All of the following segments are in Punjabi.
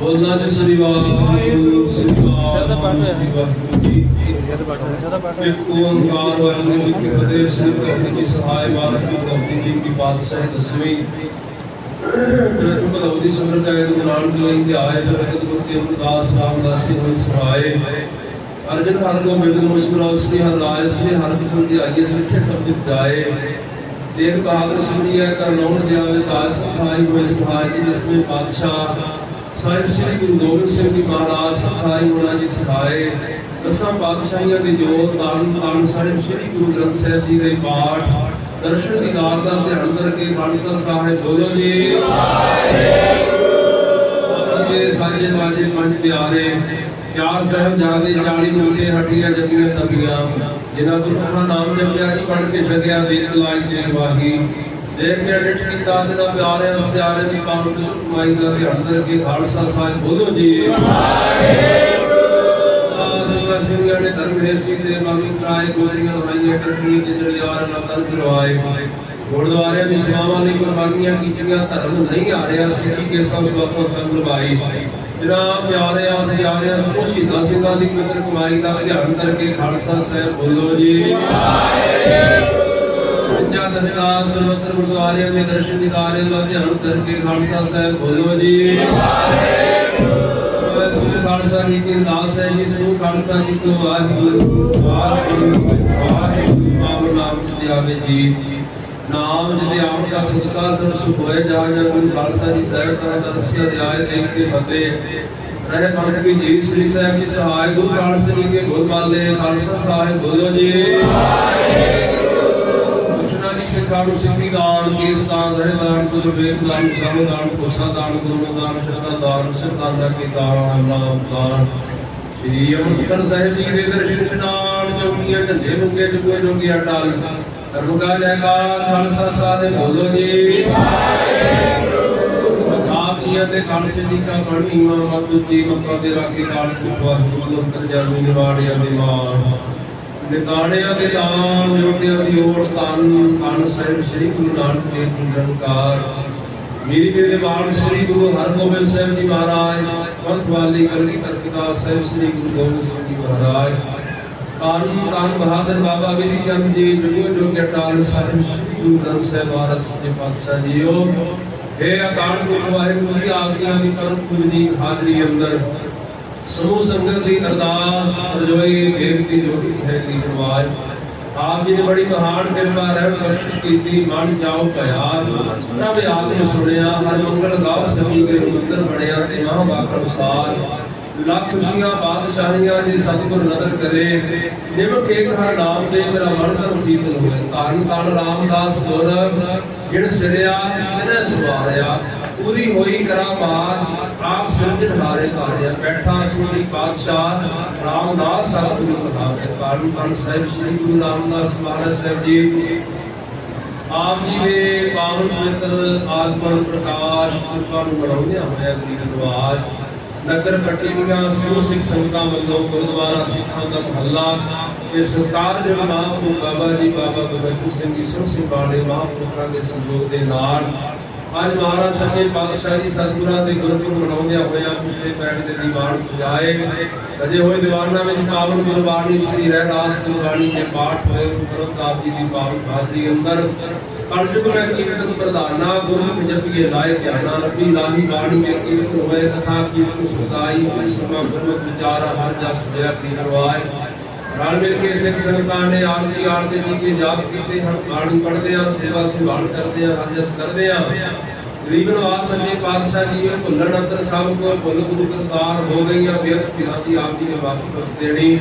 ਬੋਲਣਾ ਜੀ ਸ੍ਰੀ ਵਾਹਿਗੁਰੂ ਸ੍ਰੀ ਵਾਹਿਗੁਰੂ ਜੀ ਇੱਕ ਓੰਕਾਰ ਵਾਹਿਗੁਰੂ ਜੀ ਕੀ ਫਤਿਹ ਸ੍ਰੀ ਗੁਰੂ ਜੀ ਸਹਾਇ ਵਾਸੀ ਗੋਬਿੰਦ ਜੀ ਕੀ ਬਾਦਸ਼ਾਹ ਦਸਵੀਂ ਜਦ ਭਗਵਤੀ ਸਿਮਰਤ ਹੈ ਗੁਰੂ ਨਾਨਕ ਦੇਵ ਜੀ ਆਏ ਜਦ ਗੁਰੂ ਕੇ ਅਮਰਦਾਸ ਰਾਮਦਾਸੀ ਹੋਈ ਸਹਾਇ ਅਰਜਨ ਹਰ ਗੋਬਿੰਦ ਮੁਸਕਰਾਉ ਸ੍ਰੀ ਹਰਿ ਰਾਏ ਸ੍ਰੀ ਹਰਿ ਕ੍ਰਿਸ਼ਨ ਜੀ ਆਈਏ ਸਿੱਖੇ ਸਬਦ ਜਾਏ। ਦੇਖ ਬਹਾਦਰ ਸੁਣੀਏ ਕਰ ਲਾਉਣ ਜਾਵੇ ਤਾਜ ਸਹਾਈ ਹੋਏ, ਸਹਾਈ ਜੀ ਜਿਸਨੇ ਪਾਤਸ਼ਾਹ ਸਾਹਿਬ ਸ੍ਰੀ ਗੁਰੂ ਗੋਬਿੰਦ ਸਿੰਘ ਜੀ ਮਹਾਰਾਜ ਸਹਾਈ ਹੋਣਾ ਜੀ ਸਹਾਏ ਦਸਾਂ ਪਾਤਸ਼ਾਹੀਆਂ ਦੇ ਜੋਤ ਤਾਰਨ ਤਾਰਨ ਸਾਹਿਬ ਸ੍ਰੀ ਗੁਰੂ ਗ੍ਰੰਥ ਸਾਹਿਬ ਜੀ ਦੇ ਪਾਠ, ਦਰਸ਼ਨ ਦੀਦਾਰ ਦਾ ਧਿਆਨ ਕਰਕੇ ਖਾਲਸਾ ਸਾਹਿਬ ਬੋਲੋ ਜੀ। ਜੀ ਸਾਜੇ ਵਾਜੇ ਪੰਜ ਪਿਆਰੇ, ਚਾਰ ਸਾਹਿਬ ਜਾਦੇ 40 ਮੁੰਡੇ ਹੱਡੀਆਂ ਜੱਗੀਆਂ ਤਬੀਆਂ ਜਿਨ੍ਹਾਂ ਗੁਰਮੁਖਾਂ ਨਾਮ ਜਪਿਆ ਜੀ ਪੜ ਕੇ ਛਕਿਆ, ਦੇਖ ਲਾਜ ਦੇ ਵਾਗੀ ਦੇਖ ਕੇ ਡਿਟ ਕੀਤਾ ਤੇ ਦਾ ਪਿਆਰੇ ਦੀ ਕੰਮ ਕਮਾਈ ਦਾ ਧਿਆਨ ਕਰਕੇ ਖਾਲਸਾ ਸਾਹਿਬ ਬੋਲੋ ਜੀ। ਸੁਨਾ ਸਿੰਘਾਂ ਨੇ ਧਰਮ ਹੈ ਸੀ ਤੇ ਕਰਾਏ ਗੋਰੀਆਂ ਹੋਈਆਂ ਟੱਟੀਆਂ ਤੇ ਜਿਹੜੇ ਯਾਰ ਲਗਨ ਕਰਵਾਏ ਗੁਰਦੁਆਰਿਆਂ ਦੀ ਸੇਵਾਵਾਂ ਲਈ ਕੁਰਬਾਨੀਆਂ ਕੀਤੀਆਂ, ਧਰਮ ਨਹੀਂ ਆ ਰਿਹਾ, ਸਿੱਖੀ ਕੇ ਸਭ ਵਾਸਾਂ ਸੰਗ ਲਗਾਈ ਜਨਾਬ ਪਿਆਰੇ ਆ ਸਿਆਰਿਆਂ ਸੋ ਸ਼ਹੀਦਾਂ ਸਿੰਘਾਂ ਦੀ ਕਦਰ ਕਮਾਈ ਦਾ ਧਿਆਨ ਕਰਕੇ ਖਾਲਸਾ ਸਾਹਿਬ ਬੋਲੋ ਜੀ। ਪੰਜਾ ਦਰਗਾਹ ਸਰਵਤਰ ਗੁਰਦੁਆਰਿਆਂ ਦੇ ਦਰਸ਼ਨ ਦਿਦਾਰੇ ਦਾ ਧਿਆਨ ਕਰਕੇ ਖਾਲਸਾ ਸਾਹਿਬ ਬੋਲੋ ਜੀ। ਸ੍ਰੀ ਖਾਲਸਾ ਜੀ ਕੀ ਦਾਸ ਹੈ ਜੀ, ਸ੍ਰੀ ਖਾਲਸਾ ਜੀ ਕੋ ਵਾਹਿਗੁਰੂ ਵਾਹਿਗੁਰੂ ਵਾਹਿਗੁਰੂ, ਨਾਮ ਨਾਮ ਚ ਆਵੇ ਜੀ। ਨਾਮ ਜਿਤੇ ਆਪ ਦਾ ਸਦਕਾ ਸਭ ਸੁਖ ਹੋਏ ਜਾ ਜਾ ਗੁਰੂ ਖਾਲਸਾ ਜੀ ਸਾਹਿਬ ਦਾ ਦਰਸ਼ਨ ਅਧਿਆਇ ਦੇਖ ਕੇ ਫਤਿਹ ਰਹੇ ਪੰਥ ਕੀ ਜੀ, ਸ੍ਰੀ ਸਾਹਿਬ ਜੀ ਸਹਾਇ ਗੁਰੂ ਖਾਲਸਾ ਜੀ ਕੇ ਬੋਲ ਬਾਲੇ ਖਾਲਸਾ ਸਾਹਿਬ ਬੋਲੋ ਜੀ। ਕ੍ਰਿਸ਼ਨਾ ਜੀ ਸਿੱਖਾਂ ਨੂੰ ਸਿੱਖੀ ਦਾਨ, ਕੇਸ ਦਾਨ ਰਹੇ ਦਾਨ ਗੁਰੂ ਵੇਦ ਦਾਨ ਸਭ ਦਾਨ ਕੋਸਾ ਦਾਨ, ਗੁਰੂ ਦਾਨ ਸ਼ਰਧਾ ਦਾਨ ਸਿਰਦਾਨ ਦਾ ਕੀ ਦਾਨ ਨਾਮ ਦਾਨ। ਸ੍ਰੀ ਅੰਮ੍ਰਿਤਸਰ ਸਾਹਿਬ ਜੀ ਦੇ ਦਰਸ਼ਨ ਇਸ਼ਨਾਨ ਜੋਗੀਆਂ, ਝੰਡੇ ਮੁੰਗੇ ਜੁਗੇ ਜੋਗੀਆਂ ਟਾਲ ਧਰਮ ਕਾ ਜੈਕਾਰ ਖਾਲਸਾ ਸਾਹਿਬ ਬੋਲੋ ਜੀ। ਆਪੀਆਂ ਤੇ ਖਾਲਸੇ ਦੀ ਕਾ ਕਣੀ ਮਾ ਮਤੁ ਜੀ ਮੱਕਾ ਦੇ ਰਾਗੇ ਕਾਲ ਕੁਵਾਰ ਬੋਲੋ ਅੰਤਰ ਜਾਨੀ ਨਿਵਾੜਿਆ ਦੇ ਮਾਨ ਦੇ ਦਾਨ ਜੋਗਿਆਂ ਦੀ ਓਟ ਤਨ ਤਨ ਸਾਹਿਬ ਸ੍ਰੀ ਗੁਰੂ ਨਾਨਕ ਦੇਵ ਜੀ ਨਿਰੰਕਾਰ ਮੇਰੀ ਮੇਰੇ ਬਾਣ ਸ੍ਰੀ ਗੁਰੂ ਹਰਗੋਬਿੰਦ ਸਾਹਿਬ ਜੀ ਮਹਾਰਾਜ, ਪੰਥ ਵਾਲੀ ਕਲਗੀ ਕਰਤਾ ਸਾਹਿਬ ਸ੍ਰੀ ਗੁਰੂ ਗੋਬਿੰਦ ਸਿੰਘ ਜੀ ਮਹਾਰਾਜ। ਕਾਰਨ ਕਾਨ ਬਹਾਦਰ ਬਾਬਾ ਵਿਧੀ ਚੰਦ ਜੀ, ਜੁਗੋ ਜੁਗ ਅਟਾਲ ਸਾਹਿਬ ਸ੍ਰੀ ਗੁਰੂ ਗ੍ਰੰਥ ਸਾਹਿਬ ਮਹਾਰਾਜ ਸੱਚੇ ਪਾਤਸ਼ਾਹ ਜੀਓ। हे ਅਕਾਲ ਪੁਰਖ ਵਾਹਿਗੁਰੂ ਜੀ ਆਪ ਦੀ ਪਰਮ ਪੂਜ ਹਾਜ਼ਰੀ ਅੰਦਰ ਸਮੂਹ ਸੰਗਤ ਦੀ ਅਰਦਾਸ ਰਜੋਈ ਬੇਨਤੀ ਜੋਗੀ ਹੈ ਦੀ ਆਵਾਜ਼। ਆਪ ਜੀ ਨੇ ਬੜੀ ਮਹਾਨ ਕਿਰਪਾ ਰਹਿ ਬਖਸ਼ਿਸ਼ ਕੀਤੀ। ਮਨ ਜਾਓ ਪਿਆਰ ਪ੍ਰਭ ਆਪ ਨੇ ਸੁਣਿਆ, ਹਰ ਮੰਗਲ ਗਾਵ ਸਭੀ ਦੇ ਮੰਤਰ ਬਣਿਆ ਤੇ ਮਾਂ ਬਾਪ ਅਨੁਸਾਰ ਲੱਖ ਖੁਸ਼ੀਆਂ, ਬਾਦਸ਼ਾਹੀਆਂ ਦੀ ਸਤਿਗੁਰ ਨਦਰ ਕਰੇ। ਨਿਮਕ ਏਕ ਹਰ ਨਾਮ ਦੇ ਮੇਰਾ ਮਨ ਤਨ ਸੀਤਲ ਹੋਏ ਧੰਨ ਰਾਮਦਾਸ ਗੁਰ ਜਿਣ ਸਿਰਿਆ ਇਹਨੇ ਸਵਾਰਿਆ। ਪੂਰੀ ਹੋਈ ਕਰਾਮਾਤ ਆਪ ਸਿਰਜਣ ਹਾਰੇ ਕਾਰਿਆ ਬੈਠਾ ਸੁਣੀ ਪਾਤਸ਼ਾਹ ਰਾਮਦਾਸ ਸਤਿਗੁਰੂ ਕਥਾ ਕਾਰਨ ਧੰਨ ਸਾਹਿਬ ਸ੍ਰੀ ਗੁਰੂ ਰਾਮਦਾਸ ਮਹਾਰਾਜ ਸਾਹਿਬ ਜੀ। ਆਪ ਜੀ ਦੇ ਪਾਵਨ ਪਵਿੱਤਰ ਆਤਮਨ ਪ੍ਰਕਾਸ਼, ਕਿਰਪਾ ਨੂੰ ਬਣਾਉਂਦਿਆਂ ਹੋਇਆ ਗਰੀਬ ਨਵਾਜ ਨਗਰ ਪੱਟੀਆਂ, ਸਿਉ ਸਿੱਖ ਸੰਗਤਾਂ ਵੱਲੋਂ ਗੁਰਦੁਆਰਾ ਸਿੱਖਾਂ ਦਾ ਮਹੱਲਾ ਇਹ ਸਰਕਾਰ ਦੇ ਮਹਾਂਪੁਰ ਬਾਬਾ ਜੀ, ਬਾਬਾ ਗੁਰਬਖਸ਼ ਸਿੰਘ ਜੀ ਸੁਰ ਸਿੰਘ ਬਾੜੇ ਮਹਾਂਪੁਰਖਾਂ ਦੇ ਸੰਯੋਗ ਦੇ ਨਾਲ ਅੱਜ ਮਹਾਰਾਜ ਸੱਚੇ ਪਾਤਸ਼ਾਹ ਜੀ ਸਤਿਗੁਰਾਂ ਦੇ ਗੁਰਪੁਰਬ ਮਨਾਉਂਦਿਆਂ ਹੋਇਆਂ ਪਿਛਲੇ ਪੈਣ ਦੇ ਦੀਵਾਨ ਸਜਾਏ ਸਜੇ ਹੋਏ ਦੀਵਾਨਾਂ ਵਿੱਚ ਪਾਵਨ ਗੁਰਬਾਣੀ, ਸ੍ਰੀ ਰਹਿਰਾਸ ਗੁਰਬਾਣੀ ਦੇ ਪਾਠ ਹੋਏ। ਗੁਰੂ ਗ੍ਰੰਥ ਜੀ ਦੀ ਪਾਵਨ ਹਾਜ਼ਰੀ ਅੰਦਰ। ਕਲਯੁਗ ਮੈਂ ਕੀਰਤਨ ਪ੍ਰਧਾਨਾ, ਗੁਰੂ ਜਪੀਏ ਲਾਇ ਧਿਆਨਾ, ਰੱਬੀ ਲਾਹੀ ਬਾਣੀ ਮੈਂ ਕੀਰਤਨ ਹੋਏ। ਕਥਾ ਕੀਰਤਨ ਸੁਦਾਈ ਹੋਏ ਸਮਾ ਵਿਚਾਰ, ਹਰ ਜਸ ਬਿਆ ਕੀ ਕਰਵਾਏ। ਰਲ ਮਿਲ ਕੇ ਸਿੱਖ ਸੰਗਤਾਂ ਨੇ ਆਰਤੀ ਆਰਤੀ ਜੀ ਕੇ ਜਾਪ ਕੀਤੇ ਹਨ ਬਾਣੀ ਪੜ੍ਹਦੇ ਆ ਸੇਵਾ ਸੰਭਾਲ ਕਰਦੇ ਆ ਹਰ ਕਰਦੇ ਆ ਗਰੀਬ ਨਵਾਜ਼ ਸੰਜੇ ਪਾਤਸ਼ਾਹ ਜੀ ਇਹ ਭੁੱਲਣ ਅੰਦਰ ਸਭ ਕੋ ਭੁੱਲ ਗੁਰੂ ਕਰਤਾਰ ਹੋ ਗਈਆਂ ਬੇਅੰਤ ਪਿਤਾ ਦੀ ਆਪ ਜੀ ਨੇ ਵਾਪਸ ਕਰ ਦੇਣੀ।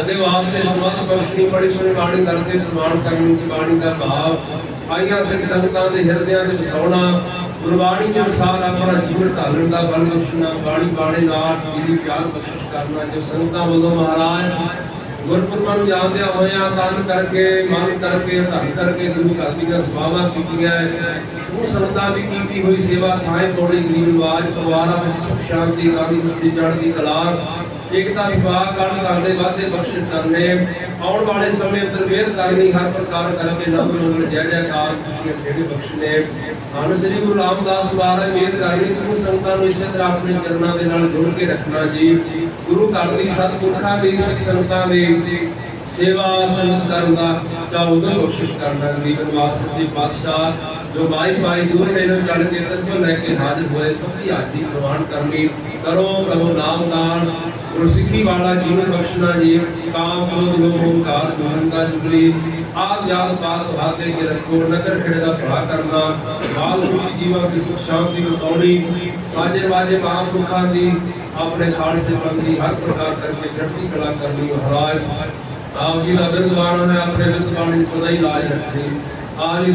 ਅਤੇ ਵਾਸਤੇ ਸਮਤ ਬਖਸ਼ਣੀ, ਬੜੀ ਸੋਹਣੀ ਬਾਣੀ ਕਰਦੇ ਪ੍ਰਮਾਣ ਕਰਨ ਦੀ ਬਾਣੀ ਦਾ ਭਾਵ। ਆਈਆਂ ਸਿੱਖ ਸੰਗਤਾਂ ਦੇ ਹਿਰਦਿਆਂ ਦੇ ਵਸਾਉਣਾ, ਗੁਰਬਾਣੀ ਦੇ ਅਨੁਸਾਰ ਆਪਣਾ ਜੀਵਨ ਢਾਲਣ ਦਾ ਬਲ ਬਖਸ਼ਣਾ, ਬਾਣੀ ਬਾਣੇ ਨਾਲ ਜਿਹਦੀ ਪਿਆਰ ਬਖਸ਼ਿਸ਼ ਕਰਨਾ, ਜੋ ਸੰਗਤਾਂ ਵੱਲੋਂ ਮਹਾਰਾਜ ਗੁਰਪੁਰਬਾਂ ਨੂੰ ਯਾਦਿਆ ਹੋਇਆਂ ਤਨ ਕਰਕੇ, ਮਨ ਕਰਕੇ, ਧਨ ਕਰਕੇ, ਗੁਰੂ ਘਰ ਦੀਆਂ ਸੇਵਾਵਾਂ ਕੀਤੀਆਂ ਸਮੂਹ ਸੰਗਤਾਂ ਦੀ ਕੀਤੀ ਹੋਈ ਸੇਵਾ ਥਾਏ ਤੋੜੀ ਗਰੀਬ ਨਿਵਾਜ ਪਰਿਵਾਰਾਂ ਵਿੱਚ ਸੁਖ, ਸ਼ਾਂਤੀ ਕਾਦੀ ਮੁਕਤੀ ਚੜ੍ਹਦੀ ਕਲਾ, ਏਕਤਾ ਵਿਭਾਗ ਕਰਨ ਕਰਦੇ ਵਾਦੇ ਬਖਸ਼ਿਸ਼ ਕਰਨੇ, ਆਉਣ ਵਾਲੇ ਸਮੇਂ ਅੰਦਰ ਵੇਦ ਕਰਨੀ, ਹਰ ਪ੍ਰਕਾਰ ਕਰਕੇ ਨਵ ਲੋਕ ਜੈ ਜੈਕਾਰ, ਖੁਸ਼ੀਆਂ ਖੇੜੇ ਬਖਸ਼ਨੇ। ਹਨ ਸ੍ਰੀ ਗੁਰੂ ਰਾਮਦਾਸ ਵਾਰੇ ਵੇਦ ਕਰਨੀ, ਸਮੂਹ ਸੰਗਤਾਂ ਨੂੰ ਇਸੇ ਤਰ੍ਹਾਂ ਆਪਣੇ ਚਰਨਾਂ ਦੇ ਨਾਲ ਜੋੜ ਕੇ ਰੱਖਣਾ ਜੀ। ਗੁਰੂ ਘਰ ਦੀ ਸਤਿਗੁਰਖਾਂ ਦੀ, ਸਿੱਖ ਸੰਗਤਾਂ ਦੀ ਸੇਵਾ ਸੰਗਤ ਕਰਨ ਦਾ ਚਾਹੁੰਦਾ ਕੋਸ਼ਿਸ਼ ਕਰਨਾ ਗਰੀਬ ਨਿਵਾਸ ਸੱਚੇ ਪਾਤਸ਼ਾਹ ਜੋ ਮਾਈ ਮਾਈ ਦੂਰ ਮੈਨੂੰ ਚੜ ਕੇ ਤੱਕ ਲੈ ਕੇ ਹਾਜ਼ਰ ਹੋਏ। ਸਭ ਦੀ ਹਾਜ਼ਰੀ ਪ੍ਰਵਾਨ ਕਰਨੀ। ਕਰੋ ਕਰੋ ਨਾਮ ਦਾਨ ਗੁਰਸਿੱਖੀ ਵਾਲਾ ਜੀਵਨ ਬਖਸ਼ਣਾ ਜੀ। ਕਾਮ ਕ੍ਰੋਧ ਲੋਭ ਹੰਕਾਰ ਦੂਰਨ ਦਾ ਜੁਗਲੀ। ਆਪ ਯਾਦ ਬਾਤ ਹਾਤੇ ਕੇ ਰੱਖੋ। ਨਗਰ ਖੇੜੇ ਦਾ ਭਲਾ ਕਰਨਾ। ਬਾਲ ਸੁਖੀ ਜੀਵਾਂ ਦੀ ਸੁਖ ਸ਼ਾਂਤੀ ਬਤਾਉਣੀ ਸਾਜੇ ਵਾਜੇ ਮਹਾਂਪੁਰਖਾਂ ਦੀ ਆਪਣੇ ਖਾਲਸੇ ਬੰਦੀ ਹਰ ਪ੍ਰਕਾਰ ਕਰਕੇ ਚੜ੍ਹਦੀ ਕਲਾ ਕਰਨੀ ਮਹਾਰਾਜ। ਆਪ ਜੀ ਦਾ ਬਿਰਦਵਾਨ ਹੈ ਆਪਣੇ ਬਿਰਦਵਾਨ ਦੀ ਸਦਾ ਹੀ ਲਾਜ ਰੱਖਣੀ ਆਪ ਜੀ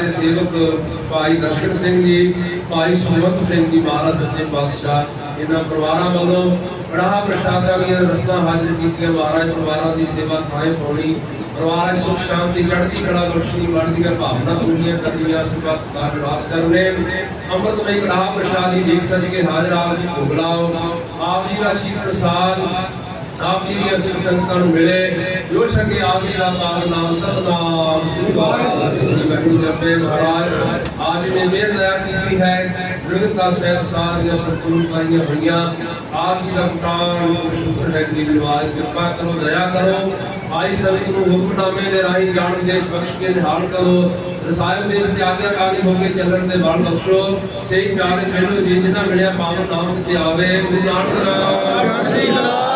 ਦੇ ਸੇਵਕ ਭਾਈ ਦਰਸ਼ਨ ਸਿੰਘ ਜੀ, ਭਾਈ ਸੁਮਤ ਸਿੰਘ ਜੀ ਮਹਾਰਾਜ ਸੱਚੇ ਪਾਤਸ਼ਾਹ, ਇਹਨਾਂ ਪਰਿਵਾਰਾਂ ਵੱਲੋਂ ਕੜਾਹ ਪ੍ਰਸ਼ਾਦਾਂ ਦੀਆਂ ਰਸਤਾਂ ਹਾਜ਼ਰ ਕੀਤੀਆਂ। ਮਹਾਰਾਜ ਪਰਿਵਾਰਾਂ ਦੀ ਸੇਵਾ ਥਾਏ ਪਾਉਣੀ, ਪਰਿਵਾਰਾਂ ਸੁਖ, ਸ਼ਾਂਤੀ, ਚੜ੍ਹਦੀ ਕਲਾ ਬਖਸ਼ਣੀ ਬਣਦੀਆਂ ਭਾਵਨਾ ਪੂਰੀਆਂ ਕਰਨੀਆਂ ਸਬਤ ਦਾ ਨਿਵਾਸ ਕਰਨੇ। ਅੰਮ੍ਰਿਤਮਈ ਕੜਾਹ ਪ੍ਰਸ਼ਾਦ ਦੀ ਦੇਖ ਸਜ ਕੇ ਹਾਜ਼ਰ ਆਪ ਜੀ ਭੋਗ ਲਾਓ। ਆਪ ਜੀ ਦਾ ਸ਼ੀਲ ਪ੍ਰਸਾਦ ਆਪ ਜੀ ਦੀ ਅਸਿਰ ਸੰਗਤਾਂ ਨੂੰ ਮਿਲੇ। ਜੋ ਸਕੇ ਆਪ ਜੀ ਦਾ ਪਾਵਨ ਨਾਮ ਸਤਨਾਮ ਸ੍ਰੀ ਵਾਹਿਗੁਰੂ ਜਪੇ ਮਹਾਰਾਜ। ਆਪ ਨੇ ਮਿਹਰ ਦਇਆ ਕੀਤੀ ਹੈ। ਵਿਗਤਾ ਸਹਿਤ ਸਾਧ ਦੀਆਂ ਸਤਿਗੁਰੂ ਪਾਈਆਂ ਹੋਈਆਂ। ਆਪ ਜੀ ਦਾ ਪ੍ਰਾਣ ਸ਼ੁਕਰ ਹੈ ਕਿ ਨਿਵਾਜ ਕਿਰਪਾ ਕਰੋ, ਦਇਆ ਕਰੋ। ਆਈ ਸਭੀ ਨੂੰ ਹੁਕਮਨਾਮੇ ਦੇ ਰਾਹੀਂ ਜਾਣ ਦੇ ਬਖਸ਼ ਕੇ ਨਿਹਾਲ ਕਰੋ। ਰਸਾਇਣ ਦੇ ਵਿੱਚ ਆਗਿਆਕਾਰੀ ਹੋ ਕੇ ਚੱਲਣ ਦੇ ਬਲ ਬਖਸ਼ੋ। ਸਹੀ ਪਿਆਰੇ ਮੈਨੂੰ ਜੀ ਮਿਲਿਆ ਪਾਵਨ ਨਾਮ ਤੇ ਆਵੇ। ਗੁਰੂ ਨਾਨਕ ਚੜ੍ਹਦੀ ਕਲਾ।